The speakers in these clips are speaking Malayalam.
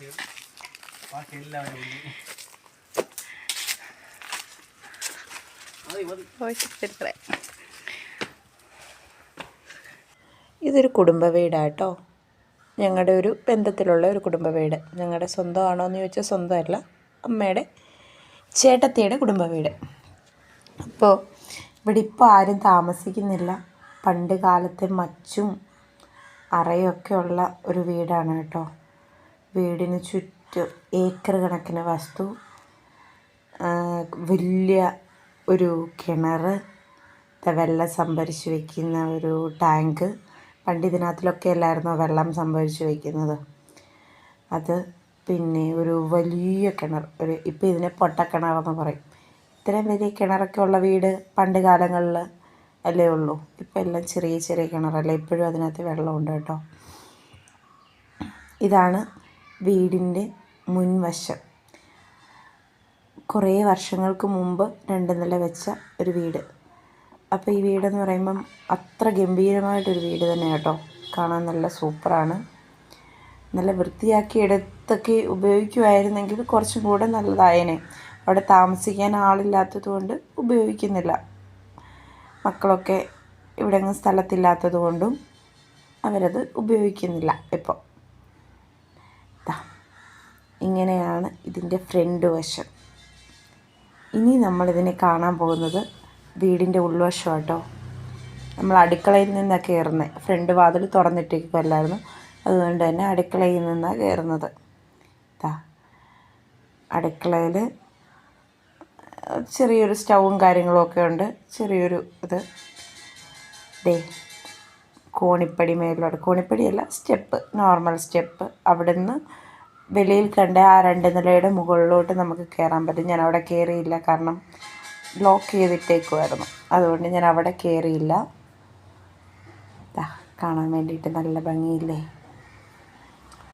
ബാക്കി ബാക്കി എല്ലാവരും ഇതൊരു കുടുംബ വീടാട്ടോ. ഞങ്ങളുടെ ഒരു ബന്ധത്തിലുള്ള ഒരു കുടുംബ വീട്. ഞങ്ങളുടെ സ്വന്തമാണോ എന്ന് ചോദിച്ചാൽ സ്വന്തമല്ല. അമ്മയുടെ ചേട്ടത്തിയുടെ കുടുംബ വീട്. അപ്പോൾ ഇവിടെ ഇപ്പോൾ ആരും താമസിക്കുന്നില്ല. പണ്ട് കാലത്തെ മച്ചും അറയൊക്കെ ഉള്ള ഒരു വീടാണ് കേട്ടോ. വീടിന് ചുറ്റും ഏക്കർ കണക്കിന് വസ്തു വലിയ ഒരു കിണർ വെള്ളം സംഭരിച്ച് വയ്ക്കുന്ന ഒരു ടാങ്ക്. പണ്ട് ഇതിനകത്തിലൊക്കെ അല്ലായിരുന്നോ വെള്ളം സംഭരിച്ച് വയ്ക്കുന്നത് അത് പിന്നെ ഒരു വലിയ കിണർ ഒരു ഇപ്പോൾ ഇതിനെ പൊട്ടക്കിണറെന്ന് പറയും. ഇത്രയും വലിയ കിണറൊക്കെ ഉള്ള വീട് പണ്ട് കാലങ്ങളിൽ അല്ലേ ഉള്ളൂ? ഇപ്പം എല്ലാം ചെറിയ ചെറിയ കിണറല്ലേ? ഇപ്പോഴും അതിനകത്ത് വെള്ളമുണ്ട് കേട്ടോ. ഇതാണ് വീടിന്റെ മുൻവശം. കുറേ വർഷങ്ങൾക്ക് മുമ്പ് രണ്ട് നില വെച്ച ഒരു വീട്. അപ്പോൾ ഈ വീടെന്ന് പറയുമ്പം അത്ര ഗംഭീരമായിട്ടൊരു വീട് തന്നെ കേട്ടോ. കാണാൻ നല്ല സൂപ്പറാണ്. നല്ല വൃത്തിയാക്കി എടുത്തൊക്കെ ഉപയോഗിക്കുമായിരുന്നെങ്കിൽ കുറച്ചും കൂടെ നല്ലതായേനെ. അവിടെ താമസിക്കാൻ ആളില്ലാത്തത് കൊണ്ട് ഉപയോഗിക്കുന്നില്ല. മക്കളൊക്കെ ഇവിടെ സ്ഥലത്തില്ലാത്തത് കൊണ്ടും അവരത് ഉപയോഗിക്കുന്നില്ല ഇപ്പോൾ ഇങ്ങനെയാണ് ഇതിന്റെ ഫ്രണ്ട് വശം. ഇനി നമ്മളിതിനെ കാണാൻ പോകുന്നത് വീടിന്റെ ഉൾവശം കേട്ടോ നമ്മൾ അടുക്കളയിൽ നിന്നാണ് കയറുന്നത്. ഫ്രണ്ട് വാതിൽ തുറന്നിട്ടേക്കുമല്ലായിരുന്നു അതുകൊണ്ട് തന്നെ അടുക്കളയിൽ നിന്നാണ് കയറുന്നത്. അടുക്കളയിൽ ചെറിയൊരു സ്റ്റൗവും കാര്യങ്ങളൊക്കെ ഉണ്ട്. ചെറിയൊരു ഇത്. ദേ കോണിപ്പടി മേലോട്ട്. കോണിപ്പടിയല്ല സ്റ്റെപ്പ്. Normal step. അവിടെ നിന്ന് വെളിയിൽ കണ്ട ആ രണ്ട് നിലയുടെ മുകളിലോട്ട് നമുക്ക് കയറാൻ പറ്റും. ഞാൻ അവിടെ കയറിയില്ല കാരണം ലോക്ക് ചെയ്തിട്ടേക്കുമായിരുന്നു അതുകൊണ്ട് ഞാൻ അവിടെ കയറിയില്ല കാണാൻ വേണ്ടിയിട്ട് നല്ല ഭംഗിയില്ലേ?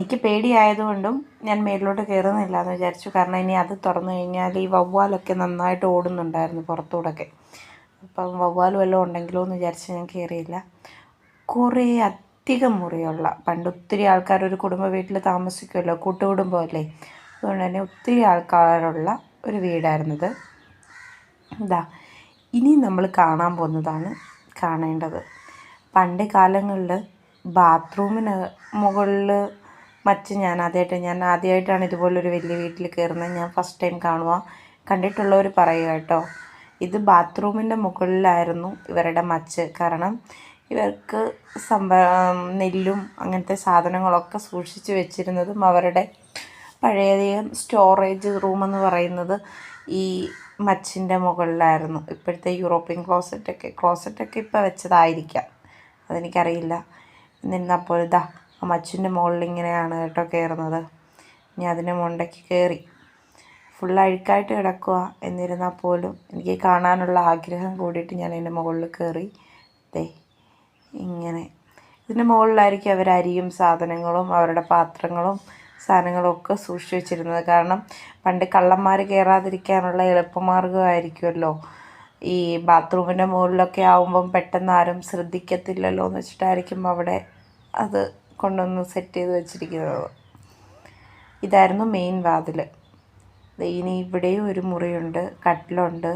എനിക്ക് പേടിയായതുകൊണ്ടും ഞാൻ മേലിലോട്ട് കയറുന്നില്ല എന്ന് വിചാരിച്ചു. കാരണം ഇനി അത് തുറന്നു കഴിഞ്ഞാൽ ഈ വവ്വാലൊക്കെ നന്നായിട്ട് ഓടുന്നുണ്ടായിരുന്നു പുറത്തൂടൊക്കെ. അപ്പം വവ്വാൽ വല്ലതും ഉണ്ടെങ്കിലോ എന്ന് വിചാരിച്ച് ഞാൻ കയറിയില്ല കുറേ അധികം മുറിയുള്ള പണ്ട് ഒത്തിരി ആൾക്കാർ ഒരു കുടുംബ വീട്ടിൽ താമസിക്കുമല്ലോ കൂട്ടുകുടുംബമല്ലേ? അതുകൊണ്ട് തന്നെ ഒത്തിരി ആൾക്കാരുള്ള ഒരു വീടായിരുന്നത്. ഇതാ ഇനി നമ്മൾ കാണാൻ പോകുന്നതാണ് കാണേണ്ടത്. പണ്ട് കാലങ്ങളിൽ ബാത്റൂമിന് മുകളിൽ മറ്റ് ഞാൻ ആദ്യമായിട്ട് ഞാൻ ആദ്യമായിട്ടാണ് ഇതുപോലൊരു വലിയ വീട്ടിൽ കയറുന്നത്. ഞാൻ ഫസ്റ്റ് ടൈം കാണുക കണ്ടിട്ടുള്ളവർ പറയുക കേട്ടോ. ഇത് ബാത്റൂമിന്റെ മുകളിലായിരുന്നു ഇവരുടെ മച്ച്. കാരണം ഇവർക്ക് നെല്ലും അങ്ങനത്തെ സാധനങ്ങളൊക്കെ സൂക്ഷിച്ച് വെച്ചിരുന്നതും അവരുടെ പഴയധികം സ്റ്റോറേജ് റൂമെന്ന് പറയുന്നത് ഈ മച്ചിന്റെ മുകളിലായിരുന്നു. ഇപ്പോഴത്തെ യൂറോപ്യൻ ക്ലോസറ്റൊക്കെ ക്ലോസറ്റൊക്കെ ഇപ്പോൾ വെച്ചതായിരിക്കാം. അതെനിക്കറിയില്ല. എന്നിരുന്നാൽ പോലെ ഇതാ ആ മച്ചിന്റെ മുകളിൽ ഇങ്ങനെയാണ് കേട്ടോ കയറുന്നത്. ഞാൻ അതിന്റെ മുണ്ടയ്ക്ക് കയറി ഫുൾ അഴുക്കായിട്ട് കിടക്കുക എന്നിരുന്നാൽ പോലും എനിക്ക് കാണാനുള്ള ആഗ്രഹം കൂടിയിട്ട് ഞാൻ അതിന്റെ മുകളിൽ കയറി. ദേ ഇങ്ങനെ. ഇതിന്റെ മുകളിലായിരിക്കും അവർ അരിയും സാധനങ്ങളും അവരുടെ പാത്രങ്ങളും സാധനങ്ങളും ഒക്കെ സൂക്ഷിച്ച് വെച്ചിരുന്നത്. കാരണം പണ്ട് കള്ളന്മാർ കയറാതിരിക്കാനുള്ള എളുപ്പമാർഗമായിരിക്കുമല്ലോ ഈ ബാത്റൂമിന്റെ മുകളിലൊക്കെ ആവുമ്പം പെട്ടെന്ന് ആരും ശ്രദ്ധിക്കത്തില്ലല്ലോ എന്ന് വെച്ചിട്ടായിരിക്കും അവിടെ അത് കൊണ്ടുവന്ന് സെറ്റ് ചെയ്ത് വെച്ചിരിക്കുന്നത്. ഇതായിരുന്നു മെയിൻ വാതിൽ ഇനി ഇവിടെയും ഒരു മുറിയുണ്ട് കട്ടിലുണ്ട്.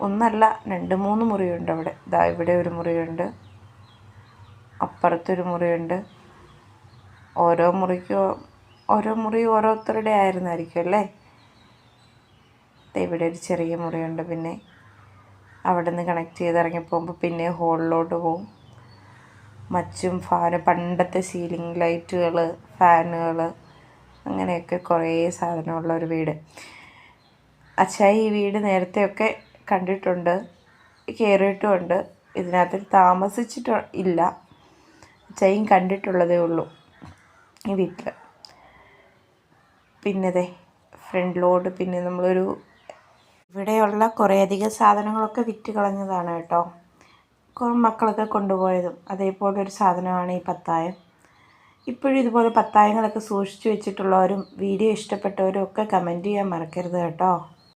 ഒന്നല്ല രണ്ട് മൂന്ന് മുറിയുണ്ട് അവിടെ. ഇതാ ഇവിടെ ഒരു മുറിയുണ്ട്. അപ്പുറത്തൊരു മുറിയുണ്ട്. ഓരോ മുറിക്കും ഓരോ മുറി ഓരോരുത്തരുടെ ആയിരുന്നായിരിക്കും അല്ലേ? ഇവിടെ ഒരു ചെറിയ മുറിയുണ്ട് പിന്നെ. അവിടെ നിന്ന് കണക്ട് ചെയ്ത് ഇറങ്ങി പോകുമ്പോൾ പിന്നെ ഹോളിലോട്ട് പോകും മച്ചും ഫാന് പണ്ടത്തെ സീലിംഗ് ലൈറ്റുകൾ ഫാനുകൾ അങ്ങനെയൊക്കെ കുറേ സാധനമുള്ള ഒരു വീട്. അച്ഛായി ഈ വീട് നേരത്തെയൊക്കെ കണ്ടിട്ടുണ്ട് കയറിയിട്ടുമുണ്ട്. ഇതിനകത്ത് താമസിച്ചിട്ട് ഇല്ല. അച്ഛയും കണ്ടിട്ടുള്ളതേ ഉള്ളൂ ഈ വീട്ടിൽ പിന്നെ ദേ ലോഡ് പിന്നെ നമ്മളൊരു ഇവിടെയുള്ള കുറേയധികം സാധനങ്ങളൊക്കെ വിറ്റ് കളഞ്ഞതാണ് കേട്ടോ. മക്കളൊക്കെ കൊണ്ടുപോയതും അതേപോലെ ഒരു സാധനമാണ് ഈ പത്തായം. ഇപ്പോഴും ഇതുപോലെ പത്തായങ്ങളൊക്കെ സൂക്ഷിച്ചു വെച്ചിട്ടുള്ളവരും വീഡിയോ ഇഷ്ടപ്പെട്ടവരും ഒക്കെ കമന്റ് ചെയ്യാൻ മറക്കരുത് കേട്ടോ.